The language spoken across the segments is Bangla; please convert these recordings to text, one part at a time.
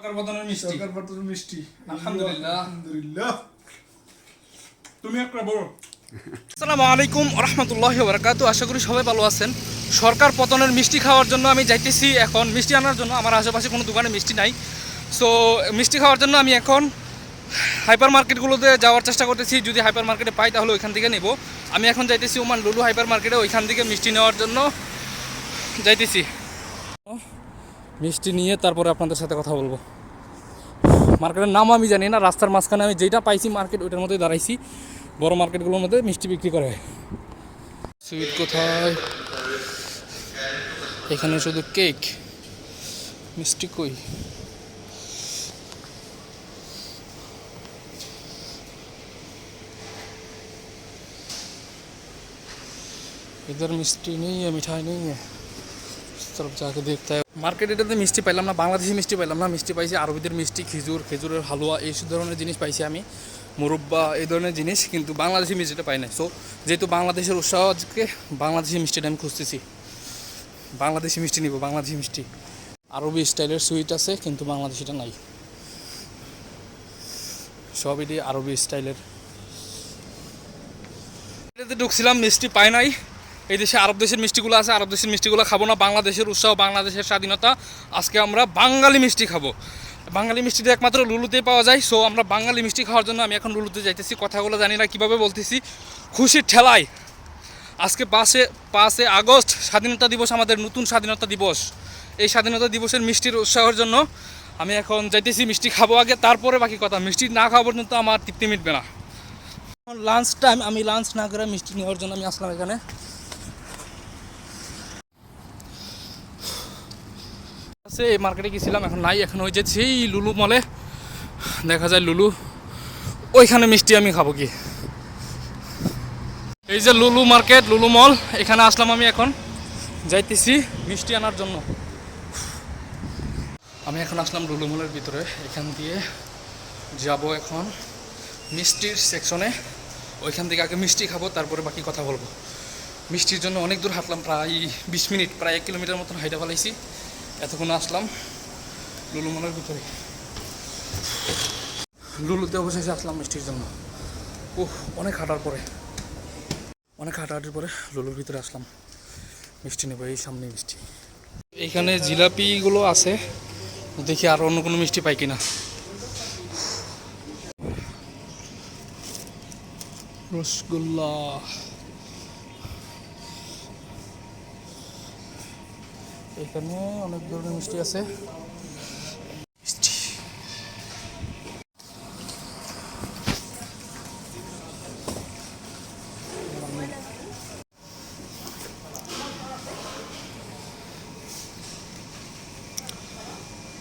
সরকার বদনের মিষ্টি। সরকার পাত্রের মিষ্টি। আলহামদুলিল্লাহ। আলহামদুলিল্লাহ। তুমি একটা বড়। আসসালামু আলাইকুম রহমতুল্লাহ বরকাতু আশা করি সবাই ভালো আছেন। সরকার পতনের মিষ্টি খাওয়ার জন্য আমি যাইতেছি এখন। মিষ্টি আনার জন্য আমার আশেপাশে কোনো দোকানে মিষ্টি নাই। সো মিষ্টি খাওয়ার জন্য আমি এখন হাইপার মার্কেটগুলোতে যাওয়ার চেষ্টা করতেছি। যদি হাইপার মার্কেটে পাই তাহলে ওইখান থেকে নেব। আমি এখন যাইতেছি ওমান লুলু হাইপার মার্কেটে ওইখান থেকে মিষ্টি নেওয়ার জন্য যাইতেছি। মিষ্টি নিয়ে তারপরে আপনাদের সাথে কথা বলবো মার্কেটের নাম আমি জানি না রাস্তার মাঝখানে আমি যেটা পাইছি মার্কেট ওইটার মধ্যে দাঁড়াইছি বড় মার্কেটগুলোর মধ্যে মিষ্টি বিক্রি করে সুইট কোথায় এখানে শুধু কেক মিষ্টি কই इधर मिष्टी नहीं है मिठाई नहीं है তরফ যাকে দেখতে হয়। মার্কেটে এটাতে মিষ্টি পাইলাম না, বাংলাদেশি মিষ্টি পাইলাম না। মিষ্টি পাইছি আরবিদের মিষ্টি, খেজুর, খেজুরের হালুয়া এই ধরনের জিনিস পাইছি আমি। মুরব্বা, এই ধরনের জিনিস কিন্তু বাংলাদেশি মিষ্টিটা পাই নাই। সো যেহেতু বাংলাদেশের উৎসাহ আজকে, বাংলাদেশি মিষ্টিটা আমি খুঁজতেছি। বাংলাদেশি মিষ্টি নিব, বাংলাদেশি মিষ্টি। আরবি স্টাইলের সুইট আছে, কিন্তু বাংলাদেশিটা নাই। সব এটি আরবি স্টাইলের। এটাতে ঢুকছিলাম, মিষ্টি পাই নাই। এই দেশে আরব দেশের মিষ্টিগুলো আছে, আরব দেশের মিষ্টিগুলো খাব না। বাংলাদেশের উৎসাহ, বাংলাদেশের স্বাধীনতা, আজকে আমরা বাঙালি মিষ্টি খাব। বাঙালি মিষ্টিটা একমাত্র লুলুতেই পাওয়া যায় সো আমরা বাঙালি মিষ্টি খাওয়ার জন্য আমি এখন লুলুতে যাইতেছি, কথাগুলো জানি না, কীভাবে বলতেছি? খুশির ঠেলায়। আজকে পাঁচে পাঁচে আগস্ট, স্বাধীনতা দিবস আমাদের নতুন স্বাধীনতা দিবস। এই স্বাধীনতা দিবসের মিষ্টির উৎসাহের জন্য আমি এখন যাইতেছি, মিষ্টি খাব আগে, তারপরে বাকি কথা। মিষ্টি না খাওয়া পর্যন্ত আমার তৃপ্তি মিটবে না। লাঞ্চ টাইম আমি লাঞ্চ না করে মিষ্টি নেওয়ার জন্য আমি আসলাম এখানে। আছে এই মার্কেটে গেছিলাম, এখন নাই, এখন ওই যে সেই লুলু মলে দেখা যায় লুলু, ওইখানে মিষ্টি আমি খাব কি এই যে লুলু মার্কেট লুলু মল এখানে আসলাম আমি এখন। যাইতেছি মিষ্টি আনার জন্য। আমি এখন আসলাম লুলু মলের ভিতরে, এখান দিয়ে যাব এখন মিষ্টির সেকশনে ওইখান থেকে আগে মিষ্টি খাব, তারপরে বাকি কথা বলব। মিষ্টির জন্য অনেক দূর হাঁটলাম, প্রায় বিশ মিনিট, প্রায় এক কিলোমিটার মতন হাইটা ফেলাইছি এতক্ষণ আসলাম লুলু মলের ভিতরে। লুলুতে অবশেষে আসলাম মিষ্টির জন্য। ওহ অনেক হাঁটার পরে। অনেক হাঁটাহাঁটির পরে লুলুর ভিতরে আসলাম। মিষ্টি নেব, এই সামনে মিষ্টি। এইখানে জিলাপিগুলো আছে, দেখি আর অন্য কোনো মিষ্টি পাই কিনা। রসগোল্লা। এখানে অনেক ধরনের মিষ্টি আছে।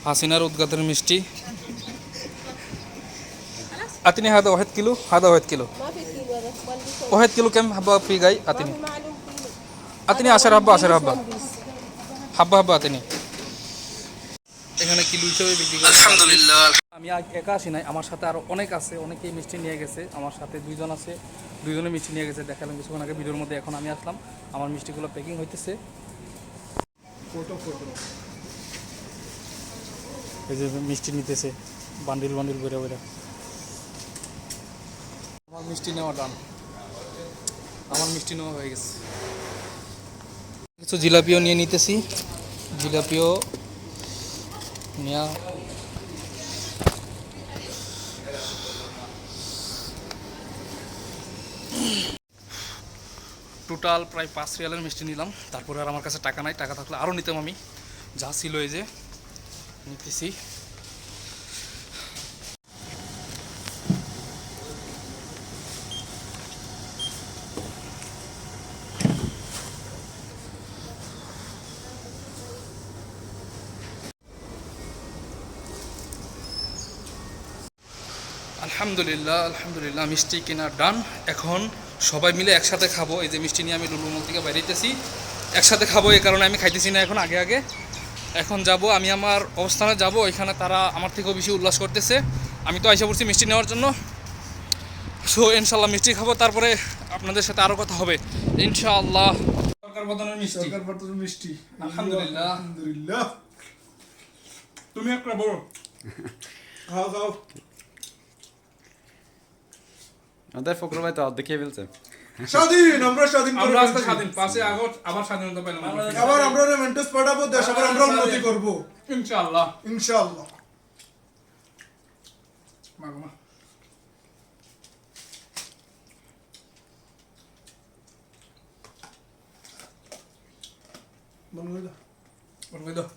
হাসিনার উদ্ঘাটনের মিষ্টি। আতিনি হাদা ওয়াহেদ কিলো হাদা ওয়াহেদ কিলো। ওয়াহেদ কিলো কেম হাব্বা ফি গাই, আতিনি? আতিনি, আসার হাব্বা আসার হাব্বা। হাব্বা হাব্বা আছে নি এখানে কিলো হিসেবে বিক্রি আলহামদুলিল্লাহ। আমি একা আসি নাই আমার সাথে আরও অনেক আছে অনেকেই মিষ্টি নিয়ে গেছে আমার সাথে দুইজন আছে দুইজনে মিষ্টি নিয়ে গেছে দেখালাম কিছুক্ষণ আগে ভিডিওর মধ্যে এখন আমি আসলাম আমার মিষ্টিগুলো প্যাকিং হইতেছে। ফটো ফটো এই যে মিষ্টি নিতেছে বান্ডিল বান্ডিল করে ওরা আমার মিষ্টি নেওয়া ডান আমার মিষ্টি নেওয়া হয়ে গেছে। কিছু জিলাপিও নিয়ে নিতেছি। জিলাপিও টোটাল প্রায় পাঁচ রিয়ালের মিষ্টি নিলাম। তারপরে আর আমার কাছে টাকা নাই, টাকা থাকলে আরও নিতাম আমি। যা ছিল এই যে, নিতেছি। আলহামদুলিল্লাহ আলহামদুলিল্লাহ মিষ্টি কেনা ডান এখন সবাই মিলে একসাথে খাব। এই যে মিষ্টি নিয়ে আমি লুলুমল থেকে বেরিয়েতেছি একসাথে খাব এই কারণে আমি খাইতেছি না এখন আগে আগে। এখন যাব আমি আমার অবস্থানে যাব। ওইখানে তারা আমার থেকেও বেশি উল্লাস করতেছে। আমি তো আইসা পড়ছি মিষ্টি নেওয়ার জন্য। সো ইনশাল্লাহ মিষ্টি খাব। তারপরে আপনাদের সাথে আরও কথা হবে। ইনশাআল্লাহ। সরকার বদনের মিষ্টি। সরকার পাত্রের মিষ্টি। আলহামদুলিল্লাহ। আলহামদুলিল্লাহ। তুমি একটা বড় খাও খাও আমাদের ফকর ভাই তো অর্ধেক খেয়ে ফেলছে স্বাধীন আমরা স্বাধীন করে আমরা আজকে স্বাধীন পাঁচে আগস্ট আবার স্বাধীনতা পেলাম আবার আমরা মেন্টাস পাঠাবো দেশ আবার আমরা উন্নতি করব। ইনশাআল্লাহ। ইনশাআল্লাহ। মাগো মা। বন্ধ করে দাও। বলবে দাও।